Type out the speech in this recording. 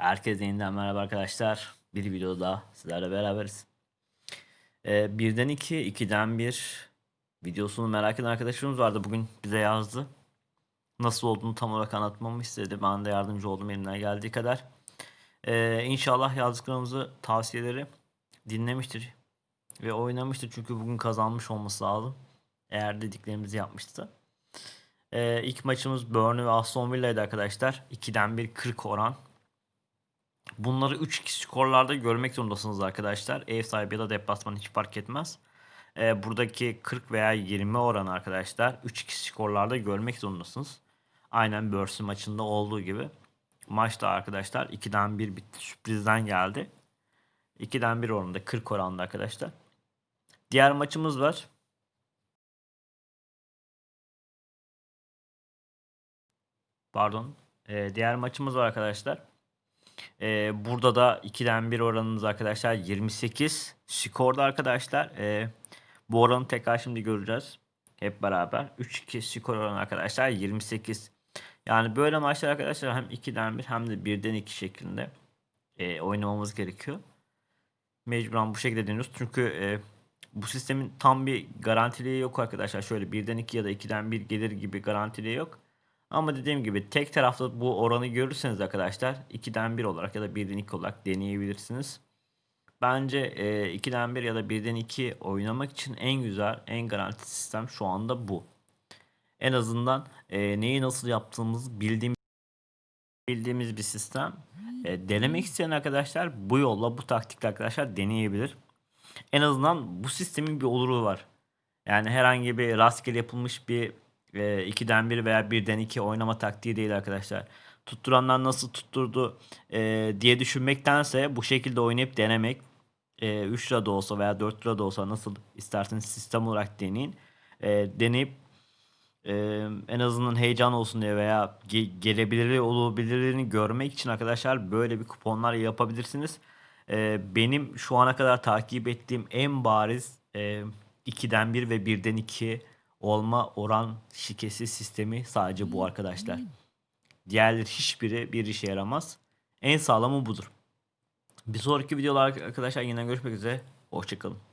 Herkese yeniden merhaba arkadaşlar. Bir videoda sizlerle beraberiz. Ee, birden 2, 2'den 1 videosunu merak eden arkadaşlarımız vardı. Bugün bize yazdı. Nasıl olduğunu tam olarak anlatmamı istedi. Ben de yardımcı oldum elimden geldiği kadar. Ee, inşallah yazdıklarımızı, tavsiyeleri dinlemiştir. Ve oynamıştır. Çünkü bugün kazanmış olması lazım. Eğer dediklerimizi yapmışsa. Ee, ilk maçımız Burnley ve Aston Villa'ydı arkadaşlar. 2'den 1 40 oran. Bunları 3 skorlarda görmek zorundasınız arkadaşlar. Ev sahibi ya da deplasman hiç fark etmez. Ee, buradaki 40 veya 20 oran arkadaşlar 3-2 skorlarda görmek zorundasınız. Aynen Burnley maçında olduğu gibi. Maçta arkadaşlar 2'den 1 bitti. Sürprizden geldi. 2'den 1 oranında 40 oranda arkadaşlar. Diğer maçımız var. Pardon. Ee, diğer maçımız var arkadaşlar. Ee, burada da 2'den 1 oranımız arkadaşlar 28. Skorda arkadaşlar e, bu oranı tekrar şimdi göreceğiz. Hep beraber. 3-2 skor oranı arkadaşlar 28. Yani böyle maçlar arkadaşlar hem 2'den 1 hem de 1'den 2 şeklinde e, oynamamız gerekiyor. Mecburen bu şekilde deniyoruz. Çünkü e, bu sistemin tam bir garantiliği yok arkadaşlar. Şöyle 1'den 2 ya da 2'den 1 gelir gibi garantiliği yok. Ama dediğim gibi tek taraflı bu oranı görürseniz arkadaşlar 2'den 1 olarak ya da 1'den 2 olarak deneyebilirsiniz. Bence e, 2'den 1 ya da 1'den 2 oynamak için en güzel, en garanti sistem şu anda bu. En azından e, neyi nasıl yaptığımızı bildiğimiz bildiğimiz bir sistem. E, denemek isteyen arkadaşlar bu yolla, bu taktikle arkadaşlar deneyebilir. En azından bu sistemin bir oluru var. Yani herhangi bir rastgele yapılmış bir e, 2'den 1 veya 1'den 2 oynama taktiği değil arkadaşlar. Tutturanlar nasıl tutturdu e, diye düşünmektense bu şekilde oynayıp denemek e, 3 lira da olsa veya 4 lira da olsa nasıl isterseniz sistem olarak deneyin. E, deneyip e, en azından heyecan olsun diye veya ge- gelebilir olabilirliğini görmek için arkadaşlar böyle bir kuponlar yapabilirsiniz. E, benim şu ana kadar takip ettiğim en bariz e, 2'den 1 ve 1'den 2 olma oran şikesi sistemi sadece bu arkadaşlar. Diğerleri hiçbiri bir işe yaramaz. En sağlamı budur. Bir sonraki videolar arkadaşlar yine görüşmek üzere. Hoşçakalın.